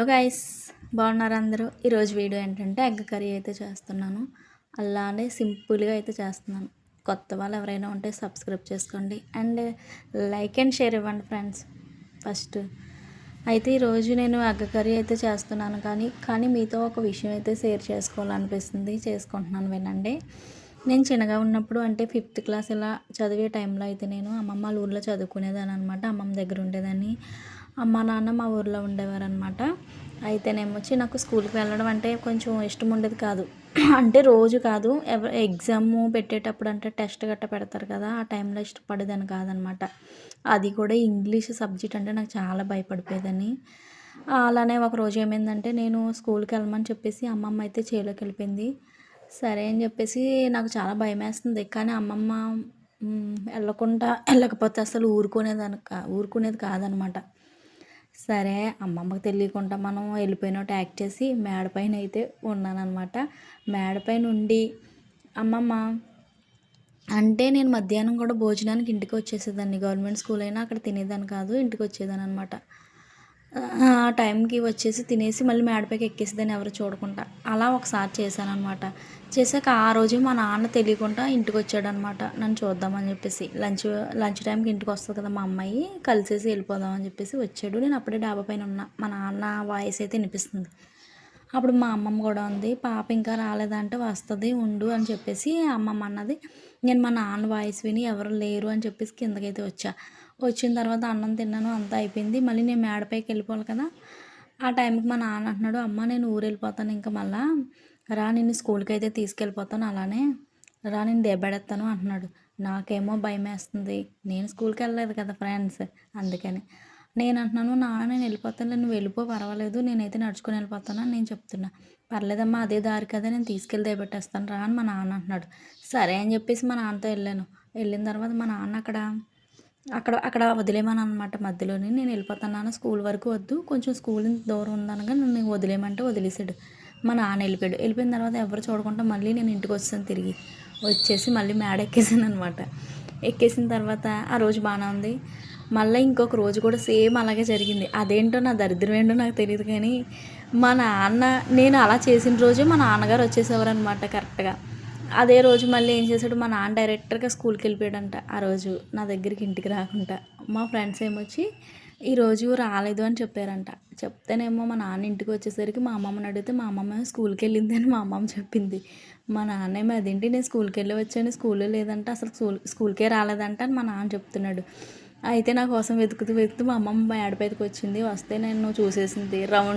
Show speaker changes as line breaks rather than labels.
Hello guys బాగున్నారు అందరూ? ఈరోజు వీడియో ఏంటంటే ఎగ్ కర్రీ అయితే చేస్తున్నాను. అలానే సింపుల్గా అయితే చేస్తున్నాను. కొత్త వాళ్ళు ఎవరైనా ఉంటే సబ్స్క్రైబ్ చేసుకోండి. అండ్ లైక్ అండ్ షేర్ ఇవ్వండి ఫ్రెండ్స్. ఫస్ట్ అయితే ఈరోజు నేను ఎగ్ కర్రీ అయితే చేస్తున్నాను కానీ కానీ మీతో ఒక విషయం అయితే షేర్ చేసుకోవాలనిపిస్తుంది. చేసుకుంటున్నాను వినండి. నేను చిన్నగా ఉన్నప్పుడు అంటే ఫిఫ్త్ క్లాస్ ఇలా చదివే టైంలో అయితే నేను అమ్మమ్మ వాళ్ళ ఊళ్ళో చదువుకునేదాన్ని అనమాట అమ్మమ్మ దగ్గర ఉండేదాన్ని. అమ్మ నాన్న మా ఊర్లో ఉండేవారు అనమాట అయితేనేమొచ్చి నాకు స్కూల్కి వెళ్ళడం అంటే కొంచెం ఇష్టం ఉండేది కాదు. అంటే రోజు కాదు ఎవరు ఎగ్జామ్ పెట్టేటప్పుడు అంటే టెస్ట్ గట్ట పెడతారు కదా ఆ టైంలో ఇష్టపడేదాన్ని కాదనమాట అది కూడా ఇంగ్లీష్ సబ్జెక్ట్ అంటే నాకు చాలా భయపడిపోయేదని అలానే ఒక రోజు ఏమైందంటే నేను స్కూల్కి వెళ్ళమని చెప్పేసి అమ్మమ్మ అయితే చేలోకి వెళ్ళిపోయింది. సరే అని చెప్పేసి నాకు చాలా భయం వేస్తుంది కానీ అమ్మమ్మ వెళ్ళకుండా వెళ్ళకపోతే అసలు ఊరుకునేదాని ఊరుకునేది కాదనమాట సరే అమ్మమ్మకి తెలియకుండా మనం వెళ్ళిపోయినట్టు యాక్ట్ చేసి మేడపైన అయితే ఉన్నానన్నమాట. మేడపైన ఉండి అమ్మమ్మ అంటే నేను మధ్యాహ్నం కూడా భోజనానికి ఇంటికి వచ్చేసేదాన్ని. గవర్నమెంట్ స్కూల్ అయినా అక్కడ తినేదాన్ని కాదు ఇంటికి వచ్చేదాన్ని అనమాట ఆ టైంకి వచ్చేసి తినేసి మళ్ళీ మేడపైకి ఎక్కేసేదాన్ని ఎవరు చూడకుండా అలా ఒకసారి చేశాను అనమాట చేశాక ఆ రోజు మా నాన్న తెలియకుండా ఇంటికి వచ్చాడనమాట నన్ను చూద్దామని చెప్పేసి. లంచ్ లంచ్ టైంకి ఇంటికి వస్తుంది కదా మా అమ్మాయి. కలిసేసి వెళ్ళిపోదామని చెప్పేసి వచ్చాడు. నేను అప్పుడే డాబా పైన ఉన్నా. మా నాన్న వాయిస్ అయితే వినిపిస్తుంది. అప్పుడు మా అమ్మమ్మ కూడా ఉంది. పాప ఇంకా రాలేదంటే. వస్తుంది ఉండు అని చెప్పేసి అమ్మమ్మ అన్నది. నేను మా నాన్న వాయిస్ విని ఎవరు లేరు అని చెప్పేసి కిందకైతే వచ్చా. వచ్చిన తర్వాత అన్నం తిన్నాను అంతా అయిపోయింది. మళ్ళీ నేను మేడపైకి వెళ్ళిపోవాలి కదా. ఆ టైంకి మా నాన్న అంటున్నాడు అమ్మ నేను ఊరు వెళ్ళిపోతాను ఇంకా మళ్ళా. రా నిన్ను స్కూల్కి అయితే తీసుకెళ్ళిపోతాను అలానే. రా నేను దెబ్బెడతాను అంటున్నాడు. నాకేమో భయం వేస్తుంది. నేను స్కూల్కి వెళ్ళలేదు కదా ఫ్రెండ్స్ అందుకని. నేను అంటున్నాను నాన్న నేను వెళ్ళిపోతాను నువ్వు వెళ్ళిపో పర్వాలేదు. నేనైతే నడుచుకొని వెళ్ళిపోతాను అని నేను చెప్తున్నా. పర్లేదమ్మా అదే దారి కదా నేను తీసుకెళ్ళి దయపెట్టేస్తాను రా అని మా నాన్న అంటున్నాడు. సరే అని చెప్పేసి మా నాన్నతో వెళ్ళాను. వెళ్ళిన తర్వాత మా నాన్న అక్కడ అక్కడ అక్కడ వదిలేమని అనమాట మధ్యలోనే. నేను వెళ్ళిపోతున్నాను స్కూల్ వరకు వద్దు. కొంచెం స్కూల్ దూరం ఉందనగా నన్ను వదిలేయమంటే వదిలేసాడు మా నాన్న వెళ్ళిపోయాడు. వెళ్ళిపోయిన తర్వాత ఎవరు చూడకుండా మళ్ళీ నేను ఇంటికి వచ్చాను తిరిగి. వచ్చేసి మళ్ళీ మేడ ఎక్కేసాను అనమాట ఎక్కేసిన తర్వాత ఆ రోజు బాగానే ఉంది. మళ్ళీ ఇంకొక రోజు కూడా సేమ్ అలాగే జరిగింది. అదేంటో నా దరిద్రం ఏంటో నాకు తెలియదు కానీ మా నాన్న నేను అలా చేసిన రోజే మా నాన్నగారు వచ్చేసేవారు అనమాట కరెక్ట్గా. అదే రోజు మళ్ళీ ఏం చేశాడు? మా నాన్న డైరెక్టర్గా స్కూల్కి వెళ్ళిపోయాడంట ఆ రోజు. నా దగ్గరికి ఇంటికి రాకుండా. మా ఫ్రెండ్స్ ఏమొచ్చి ఈరోజు రాలేదు అని చెప్పారంట. చెప్తేనేమో మా నాన్న ఇంటికి వచ్చేసరికి మా అమ్మమ్మని అడిగితే మా అమ్మమ్మ స్కూల్కి వెళ్ళింది అని మా అమ్మమ్మ చెప్పింది. మా నాన్న ఏమో అదేంటి నేను స్కూల్కి వెళ్ళి వచ్చాను స్కూల్లో లేదంటే అసలు స్కూల్ స్కూల్కే రాలేదంట అని మా నాన్న చెప్తున్నాడు. అయితే నా కోసం వెతుకుతూ వెతుకుతూ మా అమ్మమ్మ ఏడపైకి వచ్చింది. వస్తే నేను చూసేసింది రౌండ్